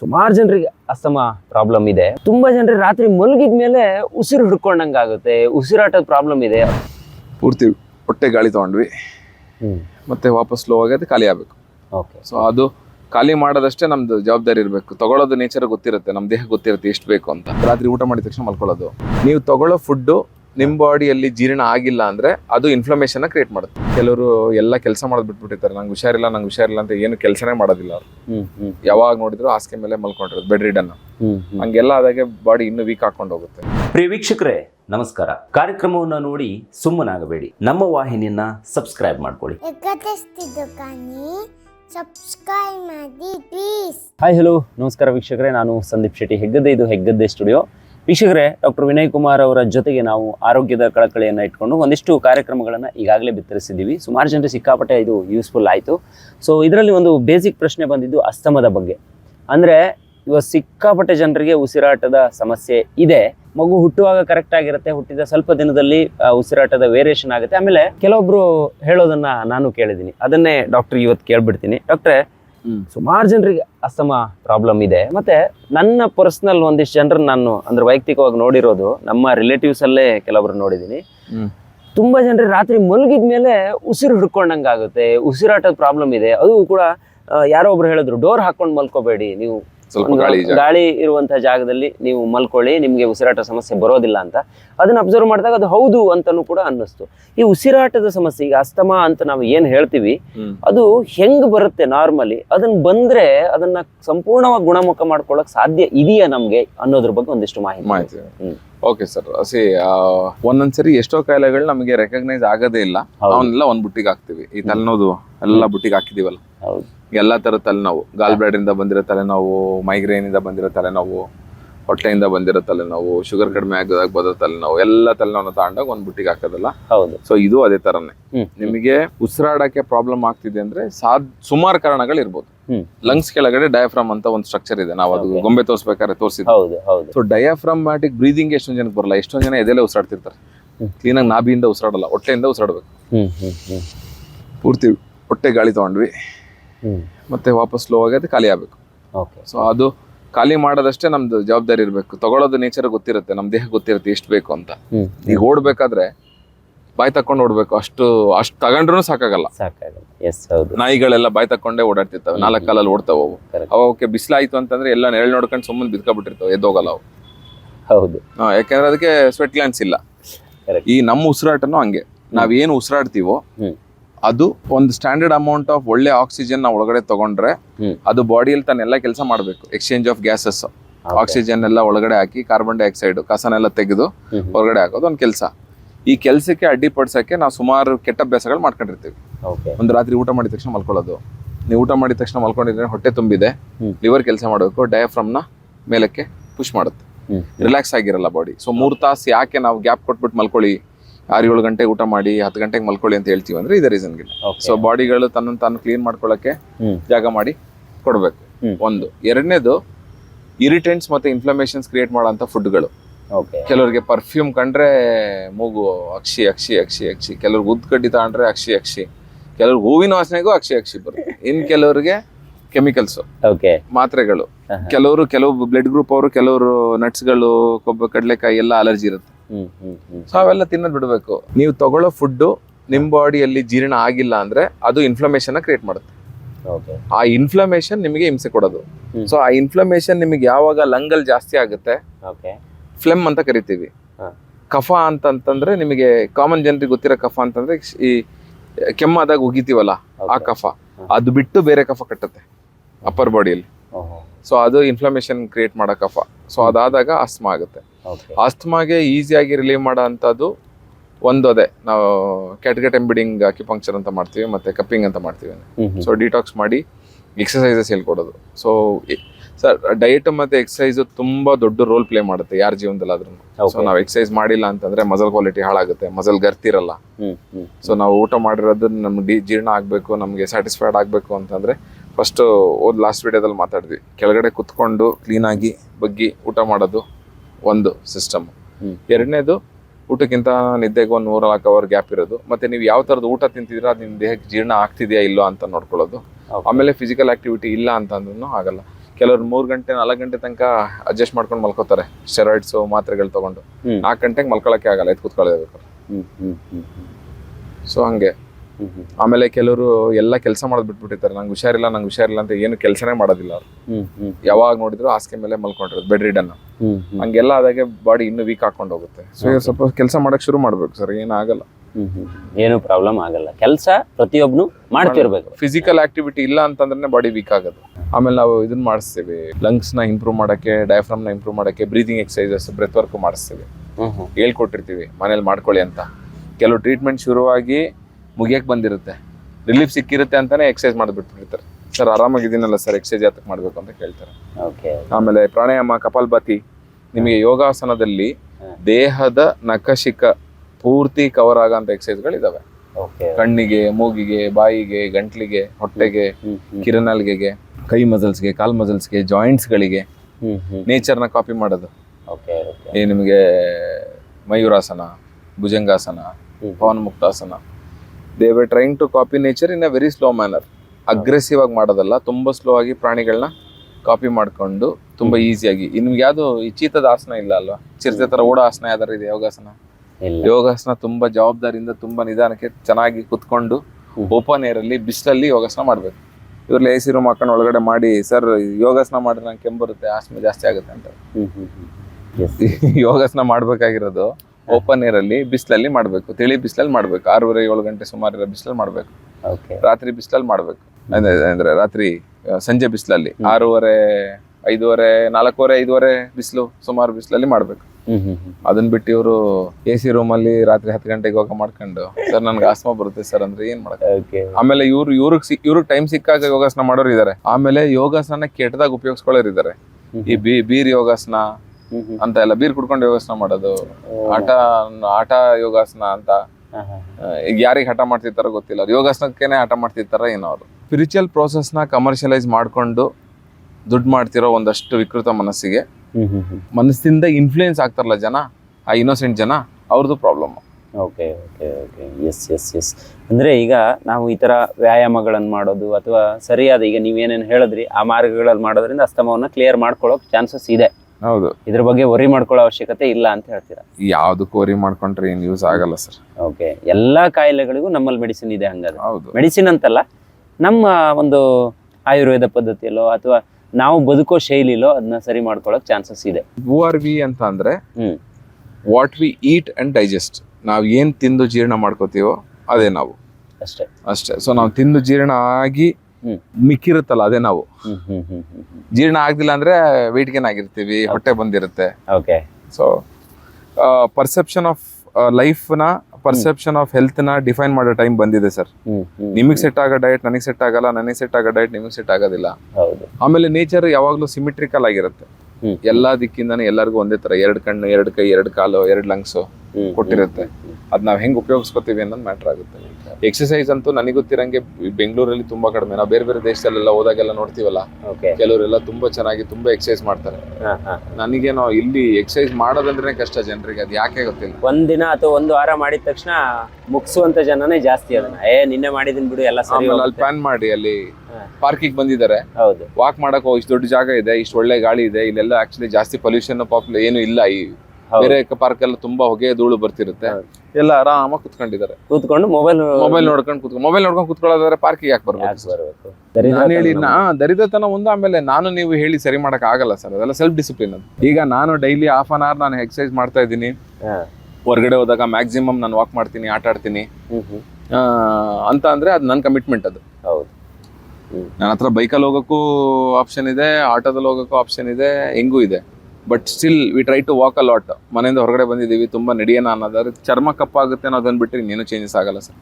ಸುಮಾರು ಜನರಿಗೆ asthma problem ಇದೆ. ತುಂಬಾ ಜನರಿಗೆ ರಾತ್ರಿ ಮಲಗಿದ ಮೇಲೆ ಉಸಿರು ಹಿಡ್ಕೊಂಡಂಗೆ ಆಗುತ್ತೆ ಉಸಿರಾಟದ ಪ್ರಾಬ್ಲಮ್ ಇದೆ. ಪೂರ್ತಿ ಹೊಟ್ಟೆ ಗಾಳಿ ತಗೊಂಡ್ವಿ. ಮತ್ತೆ ವಾಪಸ್ ಸ್ಲೋ ಆಗಿ ಅದು ಖಾಲಿ ಆಗಬೇಕು. ಓಕೆ ಸೊ ಅದು ಖಾಲಿ ಮಾಡೋದಷ್ಟೇ ನಮ್ದು ಜವಾಬ್ದಾರಿ ಇರಬೇಕು. ತಗೊಳ್ಳೋದು ನೇಚರ್ ಗೊತ್ತಿರುತ್ತೆ. ನಮ್ಮ ದೇಹ ಗೊತ್ತಿರುತ್ತೆ ಎಷ್ಟು ಬೇಕು ಅಂತ. ರಾತ್ರಿ ಊಟ ಮಾಡಿದ ತಕ್ಷಣ ಮಲ್ಕೊಳ್ಳೋದು. ನೀವು ತಗೊಳ್ಳೋ ಫುಡ್ಡು ನಿಮ್ಮ ಬಾಡಿಯಲ್ಲಿ ಜೀರ್ಣ ಆಗಿಲ್ಲ ಅಂದ್ರೆ ಅದು ಇನ್ಫ್ಲಮೇಷನ್ ಕ್ರಿಯೇಟ್ ಮಾಡುತ್ತೆ. ಕೆಲವರು ಎಲ್ಲ ಕೆಲಸ ಮಾಡೋದು ಬಿಟ್ಬಿಟ್ಟಿರ್ತಾರೆ. ನಂಗೆ ಹುಷಾರಿಲ್ಲ ನಂಗೆ ಹುಷಾರಿಲ್ಲ ಅಂತ ಏನು ಕೆಲಸನೇ ಮಾಡೋದಿಲ್ಲ ಅವರು. ಹ್ಮ್ ಹ್ಮ್. ಯಾವಾಗ ನೋಡಿದ್ರು ಹಾಸಿಗೆ ಮೇಲೆ ಮಲ್ಕೊಂಡಿರೋದು ಬೆಡ್ ರಿಡನ್ ಹ್ಮ್ ಹ್ಮ್. ಹಂಗೆಲ್ಲ ಆದಾಗೆ ಬಾಡಿ ಇನ್ನೂ ವೀಕ್ ಹಾಕೊಂಡು ಹೋಗುತ್ತೆ. ಪ್ರಿಯ ವೀಕ್ಷಕರೇ ನಮಸ್ಕಾರ. ಕಾರ್ಯಕ್ರಮವನ್ನು ನೋಡಿ ಸುಮ್ಮನಾಗಬೇಡಿ. ನಮ್ಮ ವಾಹಿನಿಯನ್ನ ಸಬ್ಸ್ಕ್ರೈಬ್ ಮಾಡ್ಕೊಳ್ಳಿ. ಸಬ್ಸ್ಕ್ರೈಬ್ ಮಾಡಿ ಪ್ಲೀಸ್ ಹಾಯ್ ಹಲೋ ನಮಸ್ಕಾರ ವೀಕ್ಷಕರೇ ನಾನು ಸಂದೀಪ್ ಶೆಟ್ಟಿ ಹೆಗ್ಗದ್ದೆ ಇದು ಹೆಗ್ಗದ್ದೆ ಸ್ಟುಡಿಯೋ ವೀಕ್ಷಕರೇ, ಡಾಕ್ಟರ್ ವಿನಯ್ ಕುಮಾರ್ ಅವರ ಜೊತೆಗೆ ನಾವು ಆರೋಗ್ಯದ ಕಳಕಳಿಯನ್ನು ಇಟ್ಕೊಂಡು ಒಂದಿಷ್ಟು ಕಾರ್ಯಕ್ರಮಗಳನ್ನು ಈಗಾಗಲೇ ಬಿತ್ತರಿಸಿದ್ದೀವಿ. ಸುಮಾರು ಜನರು ಸಿಕ್ಕಾಪಟ್ಟೆ ಇದು ಯೂಸ್ಫುಲ್ ಆಯಿತು. ಸೊ ಇದರಲ್ಲಿ ಒಂದು ಬೇಸಿಕ್ ಪ್ರಶ್ನೆ ಬಂದಿದ್ದು ಅಸ್ತಮದ ಬಗ್ಗೆ. ಅಂದರೆ, ಇವಾಗ ಸಿಕ್ಕಾಪಟ್ಟೆ ಜನರಿಗೆ ಉಸಿರಾಟದ ಸಮಸ್ಯೆ ಇದೆ. ಮಗು ಹುಟ್ಟುವಾಗ ಕರೆಕ್ಟ್ ಆಗಿರುತ್ತೆ, ಹುಟ್ಟಿದ ಸ್ವಲ್ಪ ದಿನದಲ್ಲಿ ಉಸಿರಾಟದ ವೇರಿಯೇಷನ್ ಆಗುತ್ತೆ. ಆಮೇಲೆ ಕೆಲವೊಬ್ರು ಹೇಳೋದನ್ನ ನಾನು ಕೇಳಿದ್ದೀನಿ. ಅದನ್ನೇ ಡಾಕ್ಟರ್ ಇವತ್ತು ಕೇಳ್ಬಿಡ್ತೀನಿ. ಡಾಕ್ಟ್ರೆ. ಸುಮಾರು ಜನರಿಗೆ ಅಸ್ತಮ ಪ್ರಾಬ್ಲಮ್ ಇದೆ. ಮತ್ತೆ ನನ್ನ ಪರ್ಸನಲ್ ಒಂದಿಷ್ಟು ಜನರನ್ನ ನಾನು ಅಂದ್ರೆ ವೈಯಕ್ತಿಕವಾಗಿ ನೋಡಿರೋದು ನಮ್ಮ ರಿಲೇಟಿವ್ಸ್ ಅಲ್ಲೇ ಕೆಲವರು ನೋಡಿದ್ದೀನಿ ಹ್ಮ್. ತುಂಬಾ ಜನರಿಗೆ ರಾತ್ರಿ ಮಲಗಿದ ಮೇಲೆ ಉಸಿರು ಹಿಡ್ಕೊಂಡಂಗಾಗುತ್ತೆ ಉಸಿರಾಟದ ಪ್ರಾಬ್ಲಮ್ ಇದೆ. ಅದು ಕೂಡ ಯಾರೋ ಒಬ್ರು ಹೇಳಿದ್ರು ಡೋರ್ ಹಾಕೊಂಡು ಮಲ್ಕೋಬೇಡಿ ನೀವು ಗಾಳಿ ಇರುವಂತಹ ಜಾಗದಲ್ಲಿ ನೀವು ಮಲ್ಕೊಳ್ಳಿ ನಿಮಗೆ ಉಸಿರಾಟ ಸಮಸ್ಯೆ ಬರೋದಿಲ್ಲ ಅಂತ. ಅದನ್ನ ಅಬ್ಸರ್ವ್ ಮಾಡಿದಾಗ ಅದು ಹೌದು ಅಂತಾನೂ ಕೂಡ ಅನ್ನಿಸ್ತು. ಈ ಉಸಿರಾಟದ ಸಮಸ್ಯೆ ಈಗ ಅಸ್ತಮ ಅಂತ ನಾವು ಏನ್ ಹೇಳ್ತೀವಿ ಅದು ಹೆಂಗ್ ಬರುತ್ತೆ ನಾರ್ಮಲಿ ಅದನ್ನ ಬಂದ್ರೆ ಅದನ್ನ ಸಂಪೂರ್ಣವಾಗಿ ಗುಣಮುಖ ಮಾಡ್ಕೊಳ್ಳಕ್ ಸಾಧ್ಯ ಇದೆಯಾ ನಮ್ಗೆ ಅನ್ನೋದ್ರ ಬಗ್ಗೆ ಒಂದಿಷ್ಟು ಮಾಹಿತಿ. ಓಕೆ ಸರ್ ಸಿ ಒಂದೊಂದ್ಸರಿ ಎಷ್ಟೋ ಕಾಯಿಲೆಗಳು ನಮಗೆ ರೆಕಗ್ನೈಸ್ ಆಗೋದೇ ಇಲ್ಲ. ಅವನ್ನೆಲ್ಲ ಒಂದ್ ಬುಟ್ಟಿಗೆ ಹಾಕ್ತಿವಿ. ಈ ತಲೆನೋದು ಎಲ್ಲ ಬುಟ್ಟಿಗೆ ಹಾಕಿದೀವಲ್ಲ? ಎಲ್ಲಾ ತರ ತಲೆನೋವು. ಗಾಲ್ ಬ್ಲಾಡರ್ ಇಂದ ಬಂದಿರೋ ತಲೆನೋವು ಮೈಗ್ರೇನ್ ಇಂದ ಬಂದಿರೋ ತಲೆನೋವು ಹೊಟ್ಟೆಯಿಂದ ಬಂದಿರೋ ತಲೆನೋವು ಶುಗರ್ ಕಡಿಮೆ ಆಗದಾಗ ಬರೋ ತಲೆನೋವು ಎಲ್ಲ ತಲೆನೋವನ್ನ ತಗೊಂಡಾಗ ಒಂದ್ ಬುಟ್ಟಿಗೆ ಹಾಕೋದಲ್ಲ? ಹೌದು. ಸೊ ಇದು ಅದೇ ತರನೇ. ನಿಮಗೆ ಉಸಿರಾಡಕ್ಕೆ ಪ್ರಾಬ್ಲಮ್ ಆಗ್ತಿದೆ ಅಂದ್ರೆ ಸಾದ್ ಸುಮಾರು ಕಾರಣಗಳು ಇರ್ಬೋದು. ಲಂಗ್ಸ್ ಕೆಳಗಡೆ ಡಯಾಫ್ರಾಮ್ ಅಂತ ಒಂದು ಸ್ಟ್ರಕ್ಚರ್ ಇದೆ. ನಾವು ಅದು. ಗೊಂಬೆ ತೋರಿಸ್ಬೇಕಾದ್ರೆ ತೋರಿಸಿದ್ವಿ. ಸೊ ಡಯಾಫ್ರಮ್ಯಾಟಿಕ್ ಬ್ರೀದಿಂಗ್ ಎಷ್ಟೊಂದು ಜನಕ್ಕೆ ಬರಲ್ಲ. ಎಷ್ಟೊಂದು ಜನ ಎದೆಲೆ ಉಸಿರಾಡ್ತಿರ್ತಾರೆ. ಕ್ಲೀನಾಗಿ ನಾಭಿಯಿಂದ ಉಸಿರಾಡಲ್ಲ. ಹೊಟ್ಟೆಯಿಂದ ಉಸಿರಾಡಬೇಕು. ಪೂರ್ತಿ ಹೊಟ್ಟೆ ಗಾಳಿ ತಗೊಂಡ್ವಿ. ಮತ್ತೆ ವಾಪಸ್ ಸ್ಲೋ ಆಗಿ ಅದು ಖಾಲಿ ಆಗಬೇಕು. ಸೊ ಅದು ಖಾಲಿ ಮಾಡೋದಷ್ಟೇ ನಮ್ದು ಜವಾಬ್ದಾರಿ ಇರಬೇಕು. ತಗೊಳ್ಳೋದು ನೇಚರ್ ಗೊತ್ತಿರುತ್ತೆ. ನಮ್ಮ ದೇಹ ಗೊತ್ತಿರುತ್ತೆ ಎಷ್ಟು ಬೇಕು ಅಂತ. ಈಗ ಓಡ್ಬೇಕಾದ್ರೆ ಬಾಯಿ ತಕೊಂಡು ಓಡ್ಬೇಕು. ಅಷ್ಟು ಅಷ್ಟು ತಗೊಂಡ್ರು ಸಾಕಾಗಲ್ಲ. ಸಾಕಾಗಲ್ಲ. ಎಸ್ ಹೌದು. ನಾಯಿಗಳೆಲ್ಲ ಬಾಯ್ ತಕೊಂಡೇ ಓಡಾಡ್ತಿರ್ತವೆ. ನಾಲ್ಕು ಕಾಲಲ್ಲಿ ಓಡ್ತಾವ ಅವು. ಅವಕ್ಕೆ ಬಿಸಿಲಾಯ್ತು ಅಂತಂದ್ರೆ ಎಲ್ಲ ನೆರಳು ನೋಡ್ಕೊಂಡು ಸುಮ್ಮನೆ ಬಿದ್ಕೊಬಿಟ್ಟಿರ್ತಾವೆ ಎದ್ದೋಗಲ್ಲ ಅವು. ಹೌದು. ಹಾ, ಯಾಕೆಂದ್ರೆ ಅದಕ್ಕೆ ಸ್ವೆಟ್ ಗ್ಲ್ಯಾಂಡ್ಸ್ ಇಲ್ಲ. ಈ ನಮ್ಮ ಉಸಿರಾಟನೂ ಹಂಗೆ. ನಾವೇನು ಉಸಿರಾಡ್ತೀವೋ. ಅದು ಒಂದು ಸ್ಟ್ಯಾಂಡರ್ಡ್ ಅಮೌಂಟ್ ಆಫ್ ಒಳ್ಳೆ ಆಕ್ಸಿಜನ್ ನಾವು ಒಳಗಡೆ ತಗೊಂಡ್ರೆ. ಅದು ಬಾಡಿಯಲ್ಲಿ ತನ್ನೆಲ್ಲ ಕೆಲಸ ಮಾಡಬೇಕು. ಎಕ್ಸ್ಚೇಂಜ್ ಆಫ್ ಗ್ಯಾಸಸ್ ಆಕ್ಸಿಜನ್ ಎಲ್ಲ ಒಳಗಡೆ ಹಾಕಿ ಕಾರ್ಬನ್ ಡೈಆಕ್ಸೈಡ್ ಕಸನೆಲ್ಲ ತೆಗೆದು. ಹೊರಗಡೆ ಹಾಕೋದು ಒಂದು ಕೆಲಸ. ಈ ಕೆಲಸಕ್ಕೆ ಅಡ್ಡಿಪಡಿಸೋಕ್ಕೆ ನಾವು ಸುಮಾರು ಕೆಟ್ಟ ಅಭ್ಯಾಸಗಳು ಮಾಡ್ಕೊಂಡಿರ್ತೀವಿ. ಒಂದು ರಾತ್ರಿ ಊಟ ಮಾಡಿದ ತಕ್ಷಣ ಮಲ್ಕೊಳ್ಳೋದು. ನೀವು ಊಟ ಮಾಡಿದ ತಕ್ಷಣ ಮಲ್ಕೊಂಡಿದ್ರೆ ಹೊಟ್ಟೆ ತುಂಬಿದೆ. ಲಿವರ್ ಕೆಲಸ ಮಾಡಬೇಕು ಡಯಾಫ್ರಮ್ನ ಮೇಲಕ್ಕೆ ಪುಷ್ ಮಾಡುತ್ತೆ. ರಿಲ್ಯಾಕ್ಸ್ ಆಗಿರಲ್ಲ ಬಾಡಿ ಸೊ ಮೂರು ತಾಸು ಯಾಕೆ ನಾವು ಗ್ಯಾಪ್ ಕೊಟ್ಬಿಟ್ಟು ಮಲ್ಕೊಳ್ಳಿ? ಆರು ಏಳು ಗಂಟೆಗೆ ಊಟ ಮಾಡಿ ಹತ್ತು ಗಂಟೆಗೆ ಮಲ್ಕೊಳ್ಳಿ ಅಂತ ಹೇಳ್ತೀವಿ ಅಂದ್ರೆ ಇದೇ ರೀಸನ್ಗೆ ಸೊ ಬಾಡಿಗಳು ತನ್ನ ತಾನು ಕ್ಲೀನ್ ಮಾಡ್ಕೊಳ್ಳೋಕೆ ಜಾಗ ಮಾಡಿ ಕೊಡಬೇಕು. ಒಂದು. ಎರಡನೇದು ಇರಿಟೆಂಟ್ಸ್ ಮತ್ತೆ ಇನ್ಫ್ಲಮೇಷನ್ಸ್ ಕ್ರಿಯೇಟ್ ಮಾಡೋಂಥ ಫುಡ್ಗಳು ಕೆಲವರಿಗೆ ಪರ್ಫ್ಯೂಮ್ ಕಂಡ್ರೆ ಮೂಗು ಅಕ್ಷಿ ಅಕ್ಷಿ ಅಕ್ಷಿ ಅಕ್ಷಿ. ಕೆಲವ್ರಿಗೆ ಉದ್ದು ಕಡ್ಡಿ ತಗೊಂಡ್ರೆ ಅಕ್ಷಿ ಅಕ್ಷಿ. ಕೆಲವ್ರಿಗೆ ಹೂವಿನ ವಾಸನೆಗೂ ಅಕ್ಷಿ ಅಕ್ಷಿ ಬರುತ್ತೆ. ಇನ್ ಕೆಲವರಿಗೆ ಕೆಮಿಕಲ್ಸ್ ಓಕೆ ಮಾತ್ರೆಗಳು. ಕೆಲವರು ಕೆಲವು ಬ್ಲಡ್ ಗ್ರೂಪ್ ಅವರು ಕೆಲವರು ನಟ್ಸ್ಗಳು ಕೊಬ್ಬ ಕಡಲೆಕಾಯಿ ಎಲ್ಲ ಅಲರ್ಜಿ ಇರುತ್ತೆ. ಸೊ ಅವೆಲ್ಲ ತಿನ್ನೋದು ಬಿಡಬೇಕು. ನೀವು ತಗೊಳ್ಳೋ ಫುಡ್ಡು ನಿಮ್ಮ ಬಾಡಿಯಲ್ಲಿ ಜೀರ್ಣ ಆಗಿಲ್ಲ ಅಂದ್ರೆ ಅದು ಇನ್ಫ್ಲಮೇಷನ್ ಕ್ರಿಯೇಟ್ ಮಾಡುತ್ತೆ. ಆ ಇನ್ಫ್ಲಮೇಷನ್ ನಿಮಗೆ ಹಿಂಸೆ ಕೊಡೋದು. ಸೊ ಆ ಇನ್ಫ್ಲಮೇಷನ್ ನಿಮಗೆ ಯಾವಾಗ ಲಂಗಲ್ ಜಾಸ್ತಿ ಆಗುತ್ತೆ ಓಕೆ ಫ್ಲೆಮ್ ಅಂತ ಕರಿತೀವಿ. ಕಫ ಅಂತಂತಂದ್ರೆ ನಿಮಗೆ ಕಾಮನ್ ಜನರಿಗೆ ಗೊತ್ತಿರೋ ಕಫ ಅಂತಂದ್ರೆ ಈ ಕೆಮ್ಮಾದಾಗ ಉಗಿತೀವಲ್ಲ ಆ ಕಫ. ಅದು ಬಿಟ್ಟು ಬೇರೆ ಕಫ ಕಟ್ಟುತ್ತೆ ಅಪ್ಪರ್ ಬಾಡಿಯಲ್ಲಿ ಸೊ ಅದು ಇನ್ಫ್ಲಮೇಷನ್ ಕ್ರಿಯೇಟ್ ಮಾಡೋ ಕಫ. ಸೊ ಅದಾದಾಗ ಆಸ್ಮಾ ಆಗುತ್ತೆ. ಆಸ್ಮಾಗೆ ಈಸಿಯಾಗಿ ರಿಲೀವ್ ಮಾಡೋ ಅಂಥದ್ದು ಒಂದು ಅದೇ. ನಾವು ಕ್ಯಾಟ್ಗೆಟ್ ಎಂಬಿಡಿಂಗ್ ಅಕ್ಯುಪಂಕ್ಚರ್ ಅಂತ ಮಾಡ್ತೀವಿ ಮತ್ತೆ ಕಪ್ಪಿಂಗ್ ಅಂತ ಮಾಡ್ತೀವಿ. ಸೊ ಡಿಟಾಕ್ಸ್ ಮಾಡಿ ಎಕ್ಸಸೈಸಸ್ ಹೇಳ್ಕೊಡೋದು. ಸೊ ಸರ್ ಡಯಟ್ ಮತ್ತೆ ಎಕ್ಸಸೈಸ್ ತುಂಬಾ ದೊಡ್ಡ ರೋಲ್ ಪ್ಲೇ ಮಾಡುತ್ತೆ ಯಾರ ಜೀವನದಲ್ಲಾದ್ರೂ. ಸೊ ನಾವು ಎಕ್ಸಸೈಸ್ ಮಾಡಿಲ್ಲ ಅಂತಂದ್ರೆ ಮಸಲ್ ಕ್ವಾಲಿಟಿ ಹಾಳಾಗುತ್ತೆ ಮಸಲ್ ಗರ್ತಿರಲ್ಲ. ಸೊ ನಾವು ಊಟ ಮಾಡಿರೋದು ನಮ್ಗೆ ಡಿ ಜೀರ್ಣ ಆಗಬೇಕು ನಮಗೆ ಸ್ಯಾಟಿಸ್ಫೈಡ್ ಆಗಬೇಕು ಅಂತಂದ್ರೆ ಫಸ್ಟ್ ಓದ್ ಲಾಸ್ಟ್ ವಿಡಿಯೋದಲ್ಲಿ ಮಾತಾಡಿದ್ವಿ. ಕೆಳಗಡೆ ಕುತ್ಕೊಂಡು ಕ್ಲೀನಾಗಿ ಬಗ್ಗಿ ಊಟ ಮಾಡೋದು ಒಂದು ಸಿಸ್ಟಮ್ ಎರಡನೇದು ಊಟಕ್ಕಿಂತ ನಿದ್ದೆಗೆ ಒಂದು ಮೂರ್ನಾಲ್ಕು ನಾಲ್ಕು ಅವರ್ ಗ್ಯಾಪ್ ಇರೋದು. ಮತ್ತೆ ನೀವು ಯಾವ ಥರದ ಊಟ ತಿಂತಿದ್ರೆ ಅದು ನಿಮ್ಮ ದೇಹಕ್ಕೆ ಜೀರ್ಣ ಆಗ್ತಿದೆಯಾ ಇಲ್ಲೋ ಅಂತ ನೋಡ್ಕೊಳ್ಳೋದು. ಆಮೇಲೆ ಫಿಸಿಕಲ್ ಆಕ್ಟಿವಿಟಿ ಇಲ್ಲ ಅಂತಂದ್ರೂ ಆಗಲ್ಲ. ಕೆಲವ್ರು ಮೂರು ಗಂಟೆ ನಾಲ್ಕು ಗಂಟೆ ತನಕ ಅಡ್ಜಸ್ಟ್ ಮಾಡ್ಕೊಂಡು ಮಲ್ಕೋತಾರೆ. ಸ್ಟೆರಾಯ್ಡ್ಸ್ ಮಾತ್ರೆಗಳು ತಗೊಂಡು. ನಾಲ್ಕು ಗಂಟೆಗೆ ಮಲ್ಕೊಳಕ್ಕೆ ಆಗಲ್ಲ ಎದ್ದು ಕೂತ್ಕೊಳ್ಳೇಬೇಕು ಸೊ ಹಂಗೆ. ಆಮೇಲೆ ಕೆಲವರು ಎಲ್ಲ ಕೆಲಸ ಮಾಡೋದು ಬಿಟ್ಬಿಟ್ಟಿರ್ತಾರೆ. ನಂಗೆ ಹುಷಾರಿಲ್ಲ ನಂಗೆ ಹುಷಾರಿಲ್ಲ ಅಂತ ಏನು ಕೆಲಸನೇ ಮಾಡೋದಿಲ್ಲ ಅವ್ರು. ಯಾವಾಗ ನೋಡಿದ್ರು ಹಾಸಿಗೆ ಮೇಲೆ ಮಲ್ಕೊಂಡಿರೋದು ಬೆಡ್ ರಿಡನ್ ಹಂಗೆಲ್ಲ ಆದಾಗೆ ಬಾಡಿ ಇನ್ನೂ ವೀಕ್ ಹಾಕೊಂಡು ಹೋಗುತ್ತೆ. ಸೊ ಸ್ವಲ್ಪ ಕೆಲಸ ಮಾಡಕ್ ಶುರು ಮಾಡ್ಬೇಕು ಸರ್ ಏನಾಗಲ್ಲ ಏನು ಪ್ರಾಬ್ಲಮ್ ಆಗಲ್ಲ. ಕೆಲಸ ಪ್ರತಿಯೊಬ್ನು ಮಾಡ್ತಿರ್ಬೇಕು. ಫಿಸಿಕಲ್ ಆಕ್ಟಿವಿಟಿ ಇಲ್ಲ ಅಂತಂದ್ರೆ ಬಾಡಿ ವೀಕ್ ಆಗೋದು. ಆಮೇಲೆ ನಾವು ಇದನ್ನ ಮಾಡಿಸ್ತೀವಿ. ಲಂಗ್ಸ್ನ ಇಂಪ್ರೂವ್ ಮಾಡಕ್ಕೆ ಡಯಾಫ್ರಮ್ನ ಇಂಪ್ರೂವ್ ಮಾಡಕ್ಕೆ ಬ್ರೀದಿಂಗ್ ಎಕ್ಸಸೈಸಸ್ ಬ್ರೆತ್ ವರ್ಕ್ ಮಾಡಿಸ್ತೀವಿ. ಹೇಳ್ಕೊಟ್ಟಿರ್ತೀವಿ ಮನೇಲಿ ಮಾಡ್ಕೊಳ್ಳಿ ಅಂತ. ಕೆಲವು ಟ್ರೀಟ್ಮೆಂಟ್ ಶುರುವಾಗಿ ಮುಗಿಯಕ್ಕೆ ಬಂದಿರುತ್ತೆ. ರಿಲೀಫ್ ಸಿಕ್ಕಿರುತ್ತೆ ಅಂತಾನೆ ಎಕ್ಸಸೈಸ್ ಮಾಡಿಬಿಟ್ಬಿಡ್ತಾರೆ. ಸರ್ ಆರಾಮಾಗಿದ್ದೀನಲ್ಲ ಸರ್ ಎಕ್ಸಸೈಸ್ ಯಾತಕ್ಕೆ ಮಾಡಬೇಕು ಅಂತ ಕೇಳ್ತಾರೆ. ಓಕೆ ಆಮೇಲೆ ಪ್ರಾಣಾಯಾಮ ಕಪಾಲ್ಭಾತಿ ನಿಮಗೆ ಯೋಗಾಸನದಲ್ಲಿ ದೇಹದ ನಖಶಿಕ ಪೂರ್ತಿ ಕವರ್ ಆಗಂತ ಎಕ್ಸಸೈಸ್ಗಳಿದಾವೆ ಇದಾವೆ ಕಣ್ಣಿಗೆ ಮೂಗಿಗೆ ಬಾಯಿಗೆ ಗಂಟ್ಲಿಗೆ ಹೊಟ್ಟೆಗೆ ಕಿರನಲ್ಗೆಗೆ ಕೈ ಮಸಲ್ಸ್ಗೆ ಕಾಲ್ ಮಸಲ್ಸ್ಗೆ ಜಾಯಿಂಟ್ಸ್ಗಳಿಗೆ ಗಳಿಗೆ ನೇಚರ್ ನೇಚರ್ನ ಕಾಪಿ ಮಾಡೋದು. ಏ ಈ ನಿಮಗೆ Mayurasana bhujangasana Pavan ಮುಕ್ತಾಸನ they're trying to copy nature in a very slow manner aggressive ಆಗಿ ಮಾಡೋದಲ್ಲ ತುಂಬ ಸ್ಲೋ ಆಗಿ ಪ್ರಾಣಿಗಳನ್ನ ಕಾಪಿ ಮಾಡ್ಕೊಂಡು ತುಂಬಾ ಈಸಿಯಾಗಿ ನಿಮ್ಗೆ ಯಾವುದು ಈ ಚೀತದ ಆಸನ ಇಲ್ಲ ಅಲ್ವಾ? ಚಿರತೆ ಥರ ಓಡೋ ಆಸನ ಯಾವ್ದಾರು ಇದೆ ಯೋಗಾಸನ? ಯೋಗಾಸನ ತುಂಬಾ ಜವಾಬ್ದಾರಿಯಿಂದ ತುಂಬಾ ನಿಧಾನಕ್ಕೆ ಚೆನ್ನಾಗಿ ಕುತ್ಕೊಂಡು ಓಪನ್ ಏರ್ ಅಲ್ಲಿ ಬಿಸಿಲಲ್ಲಿ ಯೋಗಾಸನ ಮಾಡ್ಬೇಕು. ಇವ್ರಲ್ಲಿ ಎ ಸಿ ರೂಮ್ ಹಾಕೊಂಡು ಒಳಗಡೆ ಮಾಡಿ ಸರ್ ಯೋಗಾಸನ ಮಾಡಿದ್ರೆ ನಂಗೆ ಕೆಂಬರುತ್ತೆ ಬರುತ್ತೆ ಆಸ್ಮೆ ಜಾಸ್ತಿ ಆಗುತ್ತೆ ಅಂತ. ಯೋಗಾಸನ ಮಾಡ್ಬೇಕಾಗಿರೋದು ಓಪನ್ ಏರ್ ಅಲ್ಲಿ ಬಿಸಿಲಲ್ಲಿ ಮಾಡ್ಬೇಕು. ತಿಳಿ ಬಿಸಿಲಲ್ಲಿ ಮಾಡ್ಬೇಕು. ಆರೂವರೆ ಏಳು ಗಂಟೆ ಸುಮಾರು ಇರೋ ಬಿಸಿಲಲ್ಲಿ ಮಾಡ್ಬೇಕು. ರಾತ್ರಿ ಬಿಸಿಲಲ್ಲಿ ಮಾಡ್ಬೇಕು. ಅಂದ್ರೆ ರಾತ್ರಿ ಸಂಜೆ ಬಿಸಿಲಲ್ಲಿ. ಆರೂವರೆ ಐದೂವರೆ ನಾಲ್ಕೂವರೆ ಐದೂವರೆ ಬಿಸಿಲು ಸುಮಾರು ಬಿಸಿಲಲ್ಲಿ ಮಾಡ್ಬೇಕು. ಅದನ್ನ ಬಿಟ್ಟು ಇವರು ಎ ಸಿ ರೂಮಲ್ಲಿ ರಾತ್ರಿ ಹತ್ತು ಗಂಟೆಗೆ ಯೋಗ ಮಾಡ್ಕೊಂಡು ಸರ್ ನನ್ಗೆ ಆಸ್ಮ ಬರುತ್ತೆ ಸರ್ ಅಂದ್ರೆ ಏನ್ ಮಾಡಕ್ಕೆ ಆಮೇಲೆ ಇವ್ರು ಇವ್ರಿಗೆ ಇವ್ರಿಗೆ ಟೈಮ್ ಸಿಕ್ಕಾಗ ಯೋಗಾಸನ ಮಾಡೋರು ಇದಾರೆ. ಆಮೇಲೆ ಯೋಗಾಸನ ಕೆಟ್ಟದಾಗ ಉಪಯೋಗಿಸ್ಕೊಳ್ಳೋರು ಇದಾರೆ. ಈ ಬೀ ಬೀರ್ ಯೋಗಾಸನ ಅಂತ ಎಲ್ಲ ಬೀರ್ ಕುಡ್ಕೊಂಡು ಯೋಗಾಸನ ಮಾಡೋದು ಆಟ ಆಟ ಯೋಗಾಸನ ಅಂತ. ಈಗ ಯಾರಿಗೆ ಹಠ ಮಾಡ್ತಿರ್ತಾರೋ ಗೊತ್ತಿಲ್ಲ. ಯೋಗಾಸನಕ್ಕೇನೆ ಹಠ ಮಾಡ್ತಿರ್ತಾರ ಏನೋ ಅವರು. ಸ್ಪಿರಿಚುವಲ್ನ ಕಮರ್ಷಿಯಲೈಸ್ ಮಾಡ್ಕೊಂಡು ದುಡ್ಡು ಮಾಡ್ತಿರೋ ಒಂದಷ್ಟು ವಿಕೃತ ಮನಸ್ಸಿಗೆ ಮನಸ್ಸಿಂದ ಇನ್ಫ್ಲೂಯೆನ್ಸ್ ಆಗ್ತಾರಲ್ಲ ಜನ ಆ ಇನ್ನೋಸೆಂಟ್ ಜನ ಅವ್ರದ್ದು problem okay okay okay. Yes yes yes ಅಂದರೆ ಈಗ ನಾವು ಈ ಥರ ವ್ಯಾಯಾಮಗಳನ್ನು ಮಾಡೋದು ಅಥವಾ ಸರಿಯಾದ ಈಗ ನೀವೇನೇನು ಹೇಳಿದ್ರಿ ಆ ಮಾರ್ಗಗಳಲ್ಲಿ ಮಾಡೋದ್ರಿಂದ ಅಸ್ತಮವನ್ನು ಕ್ಲಿಯರ್ ಮಾಡ್ಕೊಳ್ಳೋಕೆ ಚಾನ್ಸಸ್ ಇದೆ. ಹೌದು. ಇದ್ರ ಬಗ್ಗೆ ವರಿ ಮಾಡ್ಕೊಳ್ಳೋ ಅವಶ್ಯಕತೆ ಇಲ್ಲ ಅಂತ ಹೇಳ್ತೀರಾ? ಯಾವುದಕ್ಕೂ ವರಿ ಮಾಡ್ಕೊಂಡ್ರೆ ಏನು ಯೂಸ್ ಆಗಲ್ಲ ಸರ್ ಓಕೆ. ಎಲ್ಲ ಕಾಯಿಲೆಗಳಿಗೂ ನಮ್ಮಲ್ಲಿ ಮೆಡಿಸಿನ್ ಇದೆ ಹಂಗಾದ್ರೆ. ಹೌದು. ಮೆಡಿಸಿನ್ ಅಂತಲ್ಲ ನಮ್ಮ ಒಂದು ಆಯುರ್ವೇದ ಪದ್ಧತಿಯಲ್ಲೋ ಅಥವಾ ನಾವು ಬದುಕೋ ಶೈಲಿಲೋ ಅದನ್ನ ಸರಿ ಮಾಡ್ಕೊಳ್ಳೋಕೆ ಚಾನ್ಸಸ್ ಇದೆ. ಹೂ ಆರ್ ವಿ ಅಂತ ಅಂದ್ರೆ ಹ್ಮ್. What we eat and digest ನಾವು ಏನು ತಿಂದು ಜೀರ್ಣ ಮಾಡ್ಕೋತೀವೋ ಅದೇ ನಾವು. ಅಷ್ಟೇ. ಅಷ್ಟೇ. ಸೊ ನಾವು ತಿಂದು ಜೀರ್ಣ ಆಗಿ. ಮಿಕ್ಕಿರುತ್ತಲ್ಲ ಅದೇ ನಾವು. ಹ್ಮ್ ಹ್ಮ್ ಹ್ಮ್ ಹ್ಮ್ ಹ್ಮ್. ಜೀರ್ಣ ಆಗ್ದಿಲ್ಲ ಅಂದ್ರೆ ವೆಯ್ಟ್ gain ಆಗಿರ್ತೀವಿ ಹೊಟ್ಟೆ ಬಂದಿರುತ್ತೆ. ಓಕೆ ಸೊ ಪರ್ಸೆಪ್ಷನ್ ಆಫ್ ಲೈಫ್ನ ಪರ್ಸೆಪ್ಷನ್ ಆಫ್ ಹೆಲ್ತ್ನ ಡಿಫೈನ್ ಮಾಡೋ ಟೈಮ್ ಬಂದಿದೆ ಸರ್ ನಿಮಗೆ ಸೆಟ್ ಆಗೋ ಡಯಟ್ ನನಗೆ ಸೆಟ್ ಆಗಲ್ಲ ನನಗೆ ಸೆಟ್ ಆಗೋ ಡಯಟ್ ನಿಮಗೆ ಸೆಟ್ ಆಗೋದಿಲ್ಲ. ಆಮೇಲೆ ನೇಚರ್ ಯಾವಾಗಲೂ ಸಿಮಿಟ್ರಿಕಲ್ ಆಗಿರುತ್ತೆ. ಎಲ್ಲಾ ದಿಕ್ಕಿಂದಾನೆ ಎಲ್ಲರಿಗೂ ಒಂದೇ ತರ ಎರಡು ಕಣ್ಣು ಎರಡು ಕೈ ಎರಡು ಕಾಲು ಎರಡು ಲಂಗ್ಸ್ ಕೊಟ್ಟಿರುತ್ತೆ. ಅದ್ ನಾವು ಹೆಂಗ್ ಉಪಯೋಗಿಸ್ಕೋತೀವಿ ಅನ್ನೋದು ಮ್ಯಾಟರ್ ಆಗುತ್ತೆ. ಎಕ್ಸಸೈಸ್ ಅಂತೂ ನನಗೆ ಗೊತ್ತಿರಂಗೆ ಬೆಂಗಳೂರಲ್ಲಿ ತುಂಬಾ ಕಡಿಮೆ. ನಾವು ಬೇರೆ ಬೇರೆ ದೇಶದಲ್ಲೆಲ್ಲ ಹೋದಾಗೆಲ್ಲ ನೋಡ್ತೀವಲ್ಲ? ಕೆಲವರೆಲ್ಲ ತುಂಬಾ ಚೆನ್ನಾಗಿ ತುಂಬಾ ಎಕ್ಸಸೈಸ್ ಮಾಡ್ತಾರೆ. ನನಗೆ ನಾವು ಇಲ್ಲಿ ಎಕ್ಸಸೈಸ್ ಮಾಡೋದಂದ್ರೆ ಕಷ್ಟ ಜನರಿಗೆ ಅದು ಯಾಕೆ ಗೊತ್ತಿಲ್ಲ. ಒಂದಿನ ಅಥವಾ ಒಂದು ವಾರ ಮಾಡಿದ ತಕ್ಷಣ ಮುಗಿಸುವಂತ ಜನನೇ ಜಾಸ್ತಿ ಅದನ್ನ. ಏ ನಿನ್ನೆ ಮಾಡಿದೀನಿ ಬಿಡು ಎಲ್ಲ ಆಮೇಲೆ ಅಲ್ಲಿ ಪ್ಲಾನ್ ಮಾಡಿ ಅಲ್ಲಿ ಪಾರ್ಕಿಗೆ ಬಂದಿದ್ದಾರೆ. ಹೌದು. ವಾಕ್ ಮಾಡಕ್ ಇಷ್ಟು ದೊಡ್ಡ ಜಾಗ ಇದೆ ಇಷ್ಟು ಒಳ್ಳೆ ಗಾಳಿ ಇದೆ ಇಲ್ಲೆಲ್ಲ ಆಕ್ಚುಲಿ ಜಾಸ್ತಿ ಪೊಲ್ಯೂಷನ್ ಪಾಪ್ಯುಲರ್ ಏನು ಇಲ್ಲ ಈ. ಬೇರೆ ಪಾರ್ಕ್ ಎಲ್ಲ ತುಂಬಾ ಹೊಗೆ ಧೂಳು ಬರ್ತಿರುತ್ತೆ. ಎಲ್ಲ ಆರಾಮಾಗಿ ಕುತ್ಕೊಂಡಿದ್ದಾರೆ. ಕೂತ್ಕೊಂಡು ಮೊಬೈಲ್ ಮೊಬೈಲ್ ನೋಡ್ಕೊಂಡು ಕೂತ್ಕೊಂಡು ಮೊಬೈಲ್ ನೋಡ್ಕೊಂಡು ಕುತ್ಕೊಳ್ಳೋದಾದ್ರೆ ಪಾರ್ಕಿಗೆ ಯಾಕೆ ಬರ್ಬೇಕು? ನಾನು ಹೇಳಿ ನಾ ದರಿದ್ರತನ ಒಂದು ಆಮೇಲೆ ನಾನು ನೀವು ಹೇಳಿ ಸರಿ ಮಾಡಕ್ ಆಗಲ್ಲ ಸರ್. ಅದೆಲ್ಲ ಸೆಲ್ಫ್ ಡಿಸಿಪ್ಲಿನ್ ಅದು. ಈಗ ನಾನು ಡೈಲಿ ಹಾಫ್ ಅನ್ ಅವರ್ ನಾನು ಎಕ್ಸರ್ಸೈಸ್ ಮಾಡ್ತಾ ಇದ್ದೀನಿ. ಹೊರಗಡೆ ಹೋದಾಗ ಮ್ಯಾಕ್ಸಿಮಮ್ ನಾನು ವಾಕ್ ಮಾಡ್ತೀನಿ ಆಟ ಆಡ್ತೀನಿ. ಅಂತ ಅಂದ್ರೆ ಅದು ನನ್ನ ಕಮಿಟ್ಮೆಂಟ್ ಅದು. ಹೌದು. ನನ್ನ ಹತ್ರ ಬೈಕಲ್ಲಿ ಹೋಗೋಕ್ಕೂ ಆಪ್ಷನ್ ಇದೆ ಆಟೋದಲ್ಲಿ ಹೋಗೋಕ್ಕೂ ಆಪ್ಷನ್ ಇದೆ ಹೆಂಗೂ ಇದೆ. But still we try to walk a lot ಮನೆಯಿಂದ ಹೊರಗಡೆ ಬಂದಿದ್ದೀವಿ ತುಂಬ ನಡೆಯೋಣ ಅನ್ನೋದಾದ್ರೆ ಚರ್ಮ ಕಪ್ಪಾಗುತ್ತೆ ಅನ್ನೋದನ್ನ ಬಿಟ್ಟರೆ ಇನ್ನೇನು ಚೇಂಜಸ್ ಆಗಲ್ಲ ಸರ್.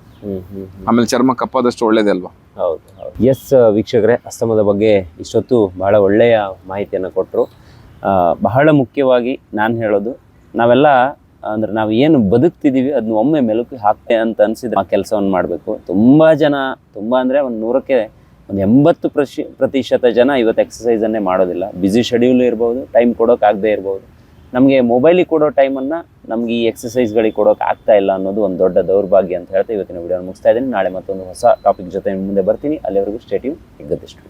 ಆಮೇಲೆ ಚರ್ಮ ಕಪ್ಪಾದಷ್ಟು ಒಳ್ಳೇದೇ ಅಲ್ವಾ? ಹೌದು ಹೌದು. ಎಸ್ ವೀಕ್ಷಕರೇ ಅಸ್ತಮದ ಬಗ್ಗೆ ಇಷ್ಟೊತ್ತು ಬಹಳ ಒಳ್ಳೆಯ ಮಾಹಿತಿಯನ್ನು ಕೊಟ್ಟರು ಬಹಳ ಮುಖ್ಯವಾಗಿ ನಾನು ಹೇಳೋದು ನಾವೆಲ್ಲ ಅಂದ್ರೆ ನಾವು ಏನು ಬದುಕ್ತಿದ್ದೀವಿ ಅದನ್ನ ಒಮ್ಮೆ ಮೆಲುಕು ಹಾಕ್ತೆ ಅಂತ ಅನಿಸಿದ್ರೆ ಆ ಕೆಲಸವನ್ನು ಮಾಡಬೇಕು. ತುಂಬ ಜನ ತುಂಬ ಅಂದರೆ ಒಂದು ನೂರಕ್ಕೆ ಒಂದು ಎಂಬತ್ತು ಪ್ರಶಿ ಪ್ರತಿಶತ ಜನ ಇವತ್ತು ಎಕ್ಸಸೈಸನ್ನೇ ಮಾಡೋದಿಲ್ಲ. ಬ್ಯುಸಿ ಶೆಡ್ಯೂಲ್ ಇರ್ಬೋದು ಟೈಮ್ ಕೊಡೋಕ್ಕಾಗದೇ ಇರ್ಬೋದು. ನಮಗೆ ಮೊಬೈಲಿಗೆ ಕೊಡೋ ಟೈಮನ್ನು ನಮಗೆ ಈ ಎಕ್ಸಸೈಸ್ಗಳಿಗೆ ಕೊಡೋಕೆ ಆಗ್ತಾ ಇಲ್ಲ ಅನ್ನೋದು ಒಂದು ದೊಡ್ಡ ದೌರ್ಭಾಗ್ಯ ಅಂತ ಹೇಳ್ತಾ ಇವತ್ತಿನ ವಿಡಿಯೋ ಮುಗಿಸ್ತಾ ಇದ್ದೀನಿ. ನಾಳೆ ಮತ್ತೊಂದು ಹೊಸ ಟಾಪಿಕ್ ಜೊತೆ ಮುಂದೆ ಬರ್ತೀನಿ. ಅಲ್ಲಿವರೆಗೂ ಸ್ಟೇಟಿವ್ ಹಿಗ್ಗದಿಷ್ಟು